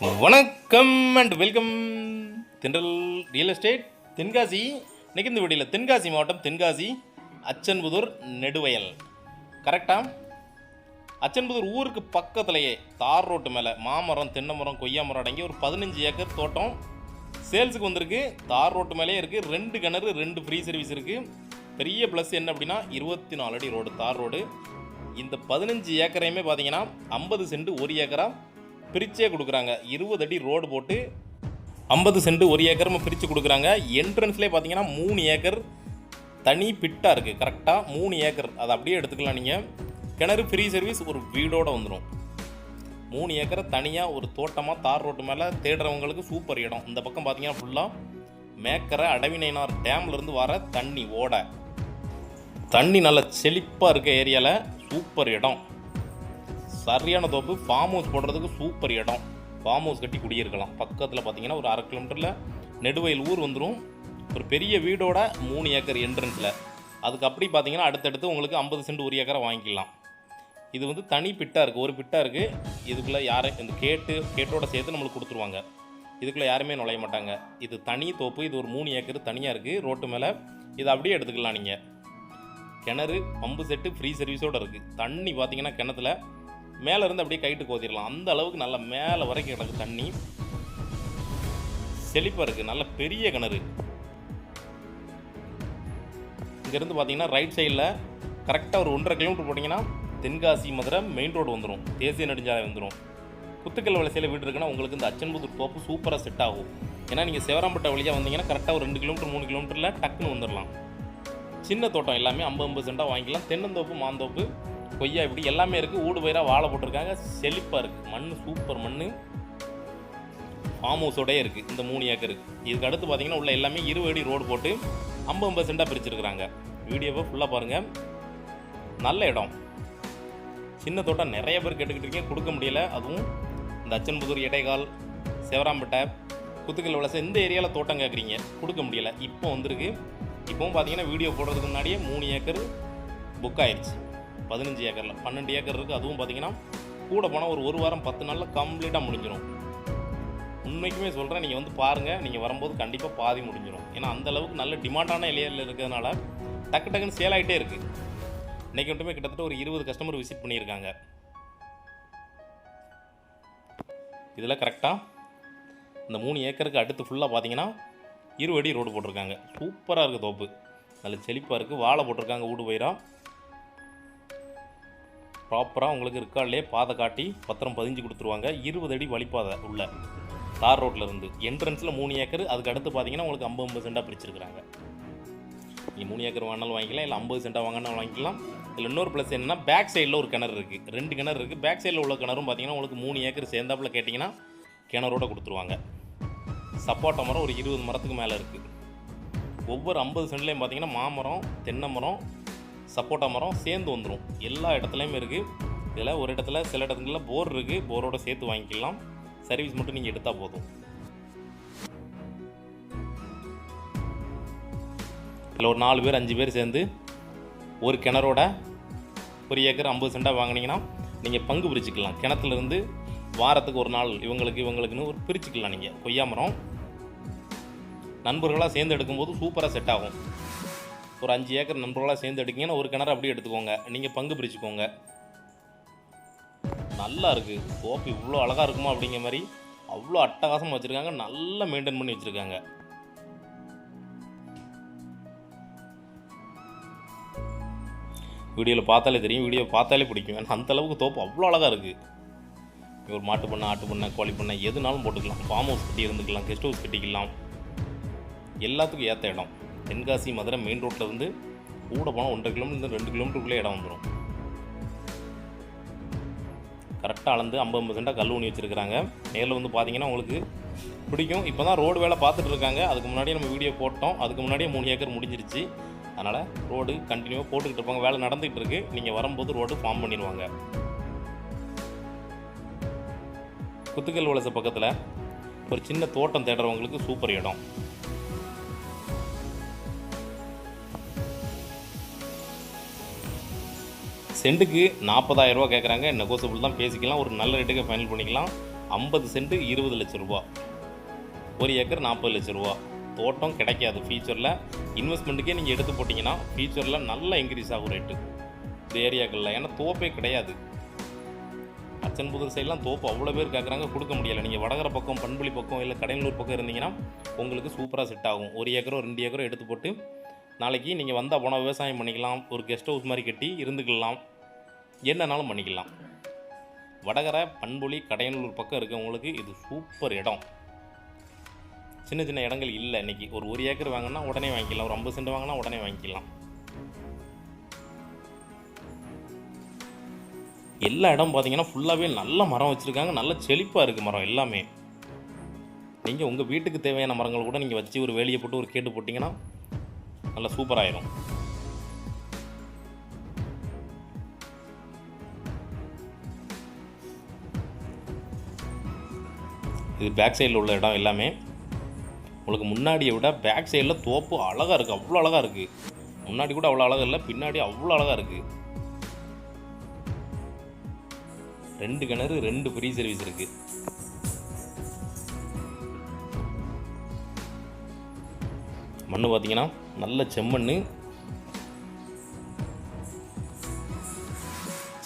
வணக்கம் and welcome Thendral real estate Tenkasi. இன்னைக்கு இந்த வீடியோவில் தென்காசி மாவட்டம் தென்காசி அச்சன்புதூர் நெடுவயல். கரெக்டாக அச்சன்புதூர் ஊருக்கு பக்கத்துலேயே தார் ரோட்டு மேலே மாமரம் தென்னை மரம் கொய்யா மரம் அடங்கி ஒரு பதினஞ்சு ஏக்கர் தோட்டம் சேல்ஸுக்கு வந்திருக்கு. தார் ரோட்டு மேலேயே இருக்குது ரெண்டு கிணறு ரெண்டு ஃப்ரீ சர்வீஸ் இருக்குது பெரிய ப்ளஸ் என்ன அப்படின்னா இருபத்தி நாலு அடி ரோடு தார் ரோடு இந்த பதினஞ்சு ஏக்கரையுமே பார்த்தீங்கன்னா ஐம்பது சென்ட் ஒரு ஏக்கரா? பிரிச்சே கொடுக்குறாங்க. இருபது அடி ரோடு போட்டு ஐம்பது சென்ட் ஒரு ஏக்கரும் பிரித்து கொடுக்குறாங்க. என்ட்ரன்ஸ்லேயே பார்த்தீங்கன்னா மூணு ஏக்கர் தனி பிட்டாக இருக்குது கரெக்டாக மூணு ஏக்கர். அதை அப்படியே எடுத்துக்கலாம் நீங்கள் கிணறு ஃப்ரீ சர்வீஸ் ஒரு வீடோடு வந்துடும் மூணு ஏக்கரை தனியாக ஒரு தோட்டமாக தார் ரோட்டு மேலே தேடுறவங்களுக்கு சூப்பர் இடம். இந்த பக்கம் பார்த்தீங்கன்னா ஃபுல்லாக மேக்கரை அடவினைனார் டேம்லேருந்து வர தண்ணி ஓட. தண்ணி நல்லா செழிப்பாக இருக்க ஏரியாவில் சூப்பர் இடம். சரியான தோப்பு. ஃபார்ம் ஹவுஸ் போடுறதுக்கு சூப்பர் இடம். ஃபார்ம் ஹவுஸ் கட்டி குடியிருக்கலாம். பக்கத்தில் பார்த்தீங்கன்னா ஒரு அரை கிலோமீட்டரில் நெடுவயல் ஊர் வந்துடும் ஒரு பெரிய வீடோட மூணு ஏக்கர் என்ட்ரன்ஸில் அதுக்கு அப்படி பார்த்தீங்கன்னா அடுத்தடுத்து உங்களுக்கு ஐம்பது சென்ட் ஒரு ஏக்கரை வாங்கிக்கலாம். இது வந்து தனி பிட்டாக இருக்குது ஒரு பிட்டாக இருக்குது இதுக்குள்ளே யாரும் இந்த கேட்டு கேட்டோட சேர்த்து நம்மளுக்கு கொடுத்துருவாங்க. இதுக்குள்ளே யாருமே நுழைய மாட்டாங்க. இது தனி தோப்பு. இது ஒரு மூணு ஏக்கர் தனியாக இருக்குது ரோட்டு மேலே இதை அப்படியே எடுத்துக்கலாம் நீங்கள் கிணறு பம்பு செட்டு ஃப்ரீ சர்வீஸோடு இருக்குது தண்ணி பார்த்தீங்கன்னா கிணத்துல மேலே இருந்து அப்படியே கைட்டு கோதிடலாம் அந்த அளவுக்கு நல்ல மேலே வரைக்கும் கிடக்கு தண்ணி. செழிப்பாக இருக்குது நல்ல பெரிய கிணறு. இங்கேருந்து பார்த்தீங்கன்னா ரைட் சைடில் கரெக்டாக ஒரு ஒன்றரை கிலோமீட்டர் போட்டிங்கன்னா தென்காசி மதுரை மெயின் ரோடு வந்துடும் தேசிய நெடுஞ்சாலை வந்துடும் குத்துக்கல் வலசையில் வீடு இருக்குன்னா உங்களுக்கு இந்த அச்சன்புதூர் தோப்பு சூப்பராக செட் ஆகும். ஏன்னா நீங்கள் சிவராம்பட்டை வழியாக வந்தீங்கன்னா கரெக்டாக ஒரு ரெண்டு கிலோமீட்டர் மூணு கிலோமீட்டரில் டக்குன்னு வந்துடலாம் சின்ன தோட்டம் எல்லாமே ஐம்பது ஐம்பது சென்டாக வாங்கிக்கலாம். தென்னந்தோப்பு மாந்தோப்பு கொய்யா இப்படி எல்லாமே இருக்குது ஊடு பயிராக வாழை போட்டிருக்காங்க. செழிப்பாக இருக்குது மண் சூப்பர் மண் ஃபார்ம் ஹவுஸோடயே இருக்குது இந்த மூணு ஏக்கர் இதுக்கு அடுத்து பார்த்தீங்கன்னா உள்ள எல்லாமே இருபது அடி ரோடு போட்டு ஐம்பது ஐம்பது சென்டாக பிரிச்சிருக்கிறாங்க. வீடியோவை ஃபுல்லாக பாருங்கள் நல்ல இடம். சின்ன தோட்டம் நிறைய பேர் கேட்டுக்கிட்டு இருக்கீங்க. கொடுக்க முடியல. அதுவும் இந்த அச்சன்புதூர் இடைக்கால் செவராம்பேட்டை குத்துக்கல் வளசை இந்த ஏரியாவில் தோட்டம் கேட்குறீங்க கொடுக்க முடியல. இப்போ வந்திருக்கு. இப்போவும் பார்த்தீங்கன்னா வீடியோ போடுறதுக்கு முன்னாடியே மூணு ஏக்கர் புக் ஆயிடுச்சு பதினஞ்சு ஏக்கரில். பன்னெண்டு ஏக்கர் இருக்குது அதுவும் பார்த்தீங்கன்னா கூட போனால் ஒரு ஒரு வாரம் பத்து நாளில் கம்ப்ளீட்டாக முடிஞ்சிடும் உண்மைக்குமே சொல்கிறேன் நீங்கள் வந்து பாருங்கள் நீங்கள் வரும்போது கண்டிப்பாக பாதி முடிஞ்சிடும் ஏன்னா அந்த அளவுக்கு நல்ல டிமாண்டான இலையில் இருக்கிறதுனால டக்கு டக்குன்னு சேல் ஆகிட்டே இருக்குது இன்றைக்கி மட்டுமே கிட்டத்தட்ட ஒரு இருபது கஸ்டமர் விசிட் பண்ணியிருக்காங்க. இதில் கரெக்டாக இந்த மூணு ஏக்கருக்கு அடுத்து ஃபுல்லாக பார்த்தீங்கன்னா இருவடி ரோடு போட்டிருக்காங்க. சூப்பராக இருக்குது தோப்பு. நல்ல செழிப்பாக இருக்குது வாழை போட்டிருக்காங்க. ஊடு பயிரா. ப்ராப்பராக உங்களுக்கு இருக்காலே பாதை காட்டி பத்திரம் பதிஞ்சு கொடுத்துருவாங்க. இருபது அடி வழிப்பாதை உள்ள தார் ரோட்டில் இருந்து. என்ட்ரன்ஸில் மூணு ஏக்கர் அதுக்கு அடுத்து பார்த்தீங்கன்னா உங்களுக்கு ஐம்பது ஐம்பது சென்டாக பிரிச்சிருக்கிறாங்க. நீங்கள் மூணு ஏக்கர் வாங்கினாலும் வாங்கிக்கலாம் இல்லை ஐம்பது சென்டாக வாங்கினாலும் வாங்கிக்கலாம். இதில் இன்னொரு ப்ளஸ் என்னன்னா பேக் சைடில் ஒரு கிணறு இருக்குது ரெண்டு கிணறு இருக்குது பேக் சைடில் உள்ள கிணறும் பார்த்தீங்கன்னா உங்களுக்கு மூணு ஏக்கர் சேர்ந்தாப்பில் கேட்டிங்கன்னா கிணறோட கொடுத்துருவாங்க. சப்போட்டா மரம் ஒரு இருபது மரத்துக்கு மேலே இருக்குது ஒவ்வொரு ஐம்பது சென்ட்லேயும் பார்த்தீங்கன்னா மாமரம் தென்னை மரம் சப்போட்டா மரம் சேர்ந்து வந்துடும் எல்லா இடத்துலையுமே இருக்குது இதில் ஒரு இடத்துல சில இடத்துல போர் இருக்குது போரோட சேர்த்து வாங்கிக்கலாம். சர்வீஸ் மட்டும் நீங்கள் எடுத்தால் போதும். இல்லை ஒரு நாலு பேர் அஞ்சு பேர் சேர்ந்து ஒரு கிணறோட ஒரு ஏக்கர் ஐம்பது சென்டாக வாங்கினீங்கன்னா நீங்கள் பங்கு பிரிச்சுக்கலாம். கிணத்துலேருந்து வாரத்துக்கு ஒரு நாள் இவங்களுக்கு இவங்களுக்குன்னு ஒரு பிரிச்சுக்கலாம் நீங்கள் கொய்யா மரம் நண்பர்களாக சேர்ந்து எடுக்கும்போது சூப்பராக செட் ஆகும். ஒரு அஞ்சு ஏக்கர் நண்பர்களாக சேர்ந்து எடுக்கீங்கன்னா ஒரு கிணறு அப்படியே எடுத்துக்கோங்க. நீங்கள் பங்கு பிரிச்சுக்கோங்க. நல்லா இருக்குது தோப்பு இவ்வளோ அழகாக இருக்குமா அப்படிங்கிற மாதிரி அவ்வளோ அட்டகாசமாக வச்சுருக்காங்க. நல்லா மெயின்டைன் பண்ணி வச்சுருக்காங்க. வீடியோவில் பார்த்தாலே தெரியும். வீடியோ பார்த்தாலே பிடிக்கும். ஏன்னா அந்த அளவுக்கு தோப்பு அவ்வளோ அழகாக இருக்குது ஒரு மாட்டு பண்ணை ஆட்டு பண்ணை கோழி பண்ணை எதுனாலும் போட்டுக்கலாம். ஃபார்ம் ஹவுஸ் கட்டி இருந்துக்கலாம். கெஸ்ட் ஹவுஸ் கட்டிக்கலாம். எல்லாத்துக்கும் ஏற்ற இடம். தென்காசி மதுரை மெயின் ரோட்டில் வந்து கூட போனால் ஒன்றரை கிலோமீட்டர் ரெண்டு கிலோமீட்டருக்குள்ளே இடம் வந்துடும் கரெக்டாக அளந்து ஐம்பது பர்சென்ட்டாக கல் ஊனி வச்சுருக்காங்க நேரில் வந்து பார்த்தீங்கன்னா உங்களுக்கு பிடிக்கும். இப்போ தான் ரோடு வேலை பார்த்துட்டு இருக்காங்க. அதுக்கு முன்னாடியே நம்ம வீடியோ போட்டோம். அதுக்கு முன்னாடியே மூணு ஏக்கர் முடிஞ்சிருச்சு. அதனால் ரோடு கண்டினியூவாக போட்டுக்கிட்டு இருப்பாங்க. வேலை நடந்துகிட்டு இருக்குது நீங்கள் வரும்போது ரோடு ஃபார்ம் பண்ணிடுவாங்க. குத்துக்கல் வலசை பக்கத்தில் ஒரு சின்ன தோட்டம் தேடுறவங்களுக்கு சூப்பர் இடம். சென்ட்டுக்கு நாற்பதாயிரம் ரூபா கேட்குறாங்க நெகோசியபிள் தான் பேசிக்கலாம். ஒரு நல்ல ரேட்டுக்கு ஃபைனல் பண்ணிக்கலாம். ஐம்பது சென்ட் இருபது லட்ச ரூபா. ஒரு ஏக்கர் நாற்பது லட்ச ரூபா. தோட்டம் கிடைக்காது ஃபியூச்சரில் இன்வெஸ்ட்மெண்ட்டுக்கே நீங்கள் எடுத்து போட்டிங்கன்னா ஃபியூச்சரில் நல்லா இன்க்ரீஸ் ஆகும் ரேட்டு இந்த ஏரியாக்களில். ஏன்னா தோப்பே கிடையாது. அச்சன்புதூர் சைட்லாம் தோப்பு அவ்வளோ பேர் கேட்குறாங்க. கொடுக்க முடியலை. நீங்கள் வடகர பக்கம் பண்புலி பக்கம் இல்லை கடையலூர் பக்கம் இருந்தீங்கன்னா உங்களுக்கு சூப்பராக செட் ஆகும். ஒரு ஏக்கரோ ரெண்டு ஏக்கரோ எடுத்து போட்டு நாளைக்கு நீங்கள் வந்தால் போனால் விவசாயம் பண்ணிக்கலாம். ஒரு கெஸ்ட் ஹவுஸ் மாதிரி கட்டி இருந்துக்கலாம். என்னன்னாலும் பண்ணிக்கலாம். வடகரை பண்புலி கடையனூர் பக்கம் இருக்கவங்களுக்கு இது சூப்பர் இடம். சின்ன சின்ன இடங்கள் இல்லை இன்னைக்கு. ஒரு ஒரு ஏக்கர் வாங்கினா உடனே வாங்கிக்கலாம். ஒரு ஐம்பது சென்ட் வாங்கினா உடனே வாங்கிக்கலாம். எல்லா இடம் பார்த்தீங்கன்னா ஃபுல்லாகவே நல்ல மரம் வச்சுருக்காங்க. நல்ல செழிப்பாக இருக்குது மரம் எல்லாமே. நீங்கள் உங்கள் வீட்டுக்கு தேவையான மரங்கள் கூட நீங்கள் வச்சு ஒரு வேலியை போட்டு ஒரு கேட்டு போட்டிங்கன்னா நல்லா சூப்பராகிடும் இது பேக் சைடில் உள்ள இடம் எல்லாமே. உங்களுக்கு முன்னாடியை விட பேக் சைடில் தோப்பு அழகாக இருக்குது அவ்வளோ அழகாக இருக்குது முன்னாடி கூட அவ்வளோ அழகாக இல்லை பின்னாடி அவ்வளோ அழகாக இருக்குது ரெண்டு கிணறு ரெண்டு ஃப்ரீ சர்வீஸ் இருக்குது மண் பார்த்தீங்கன்னா நல்ல செம்மண்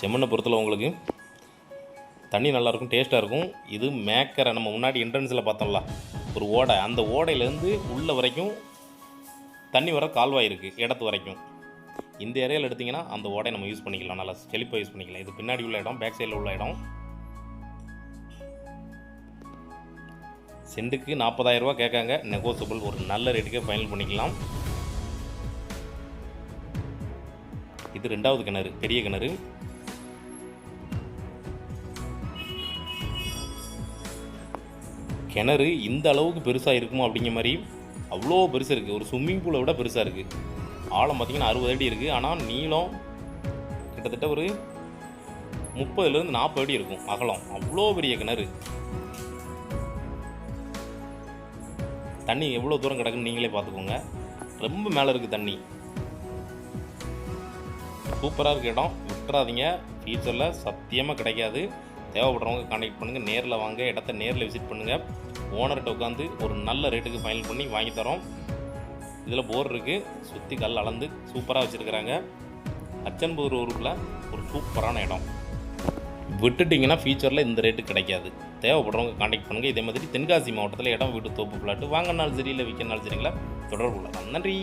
செம்மண்ணை பொறுத்தல உங்களுக்கு. தண்ணி நல்லாயிருக்கும் டேஸ்ட்டாக இருக்கும் இது மேக்கரை நம்ம முன்னாடி என்ட்ரன்ஸில் பார்த்தோம்ல ஒரு ஓடை. அந்த ஓடையிலேருந்து உள்ள வரைக்கும் தண்ணி வர கால்வாய் இருக்குது இடத்து வரைக்கும். இந்த ஏரியாவில் எடுத்திங்கன்னா அந்த ஓடையை நம்ம யூஸ் பண்ணிக்கலாம். நல்லா செழிப்பாக யூஸ் பண்ணிக்கலாம். இது பின்னாடி உள்ள இடம் பேக் சைடில் உள்ள இடம். செண்டுக்கு நாற்பதாயிரரூபா கேட்காங்க. நெகோசியபிள் ஒரு நல்ல ரேட்டுக்கே ஃபைனல் பண்ணிக்கலாம். இது ரெண்டாவது கிணறு பெரிய கிணறு. கிணறு இந்த அளவுக்கு பெருசாக இருக்குமோ அப்படிங்கிற மாதிரி அவ்வளோ பெருசாக இருக்குது ஒரு ஸ்விம்மிங் பூலை விட பெருசாக இருக்குது ஆழம் பார்த்திங்கன்னா அறுபது அடி இருக்குது ஆனால் நீளம் கிட்டத்தட்ட ஒரு முப்பதுலேருந்து நாற்பது அடி இருக்கும். அகலம். அவ்வளோ பெரிய கிணறு. தண்ணி எவ்வளோ தூரம் கிடக்குன்னு நீங்களே பார்த்துக்கோங்க ரொம்ப மேலே இருக்குது தண்ணி. சூப்பராக இருக்க இடம். விட்டுறாதீங்க. ஃபியூச்சரில் சத்தியமாக கிடைக்காது. தேவைப்படுறவங்க கான்டாக்ட் பண்ணுங்கள் நேரில் வாங்க. இடத்த நேரில் விசிட் பண்ணுங்கள் ஓனர்கிட்ட உட்காந்து ஒரு நல்ல ரேட்டுக்கு ஃபைனல் பண்ணி வாங்கி தரோம். இதில் போர் இருக்குது சுற்றி கல் அளந்து சூப்பராக வச்சுருக்கிறாங்க. அச்சன்பூர் ஊருக்குள்ள ஒரு சூப்பரான இடம். விட்டுட்டிங்கன்னா ஃபியூச்சரில் இந்த ரேட்டு கிடைக்காது. தேவைப்படுறவங்க காண்டாக்ட் பண்ணுங்கள் இதே மாதிரி தென்காசி மாவட்டத்தில் இடம் வீட்டு தோப்பு பிளாட்டு வாங்கினாலும் சரி இல்லை விற்கனாலும் சரிங்களா? தொடர்பு கொள்ளலாம். நன்றி.